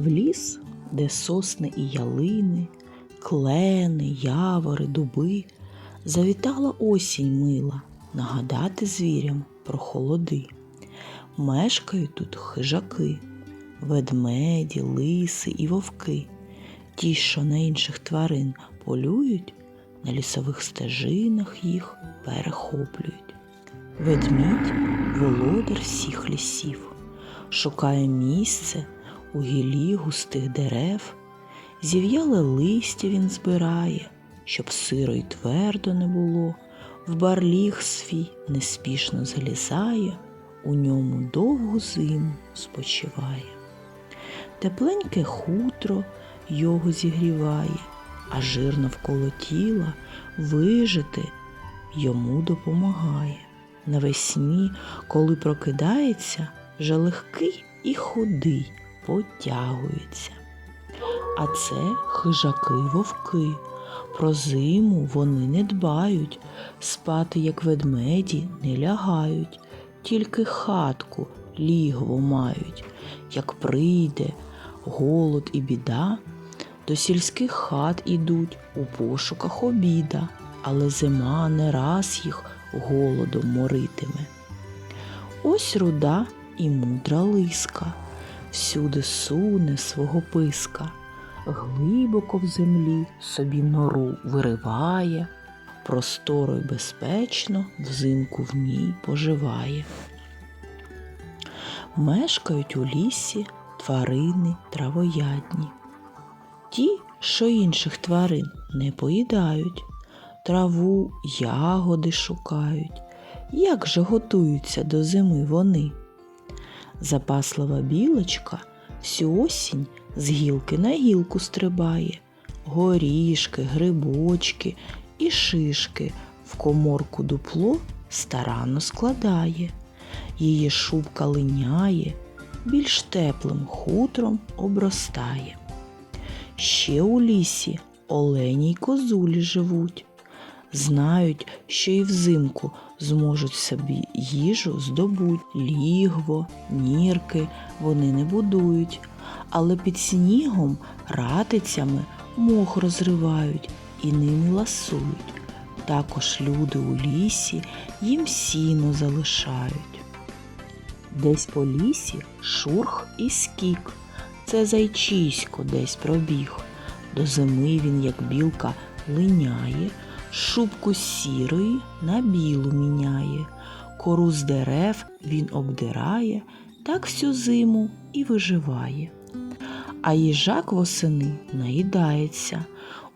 В ліс, де сосни і ялини, клени, явори, дуби, завітала осінь мила нагадати звірям про холоди. Мешкають тут хижаки, ведмеді, лиси і вовки. Ті, що на інших тварин полюють, на лісових стежинах їх перехоплюють. Ведмідь володар всіх лісів, шукає місце у гілі густих дерев, зів'яле листя він збирає, щоб сиро й твердо не було, в барліг свій неспішно залізає, у ньому довгу зиму спочиває. Тепленьке хутро його зігріває, а жир навколо тіла вижити йому допомагає. Навесні, коли прокидається, вже легкий і худий потягується. А це хижаки вовки. Про зиму вони не дбають, спати, як ведмеді, не лягають, тільки хатку лігво мають. Як прийде голод і біда, до сільських хат ідуть у пошуках обіда, але зима не раз їх голодом моритиме. Ось руда і мудра лиска, всюди суне свого писка, глибоко в землі собі нору вириває, просторо й безпечно взимку в ній поживає. Мешкають у лісі тварини травоядні. Ті, що інших тварин не поїдають, траву, ягоди шукають. Як же готуються до зими вони? Запаслива білочка всю осінь з гілки на гілку стрибає, горішки, грибочки і шишки в коморку дупло старанно складає. Її шубка линяє, більш теплим хутром обростає. Ще у лісі олені й козулі живуть. Знають, що і взимку зможуть собі їжу здобуть. Лігво, нірки вони не будують, але під снігом ратицями мох розривають і ними ласують. Також люди у лісі їм сіно залишають. Десь по лісі шурх і скік. Це зайчисько десь пробіг. До зими він, як білка, линяє, шубку сірої на білу міняє, кору з дерев він обдирає, так всю зиму і виживає. А їжак восени наїдається,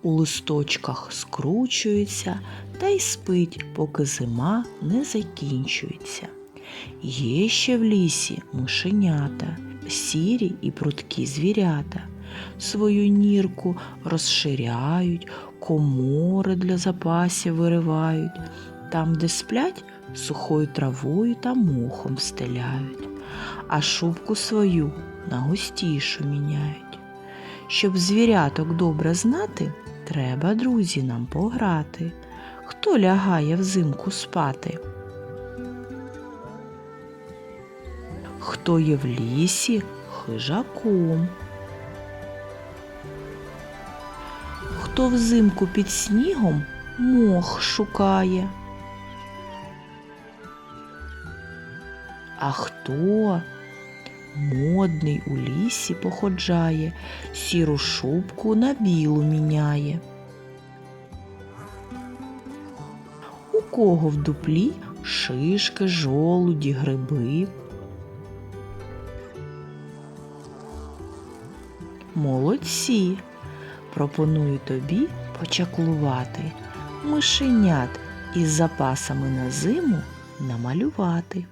у листочках скручується та й спить, поки зима не закінчується. Є ще в лісі мишенята, сірі і прудкі звірята. Свою нірку розширяють, комори для запасів виривають. Там, де сплять, сухою травою та мохом стеляють, а шубку свою на густішу міняють. Щоб звіряток добре знати, треба, друзі, нам пограти. Хто лягає взимку спати? Хто є в лісі хижаком? Хто взимку під снігом мох шукає? А хто модний у лісі походжає, сіру шубку на білу міняє? У кого в дуплі шишки, жолуді, гриби? Молодці! Пропоную тобі почаклувати, мишенят із запасами на зиму намалювати.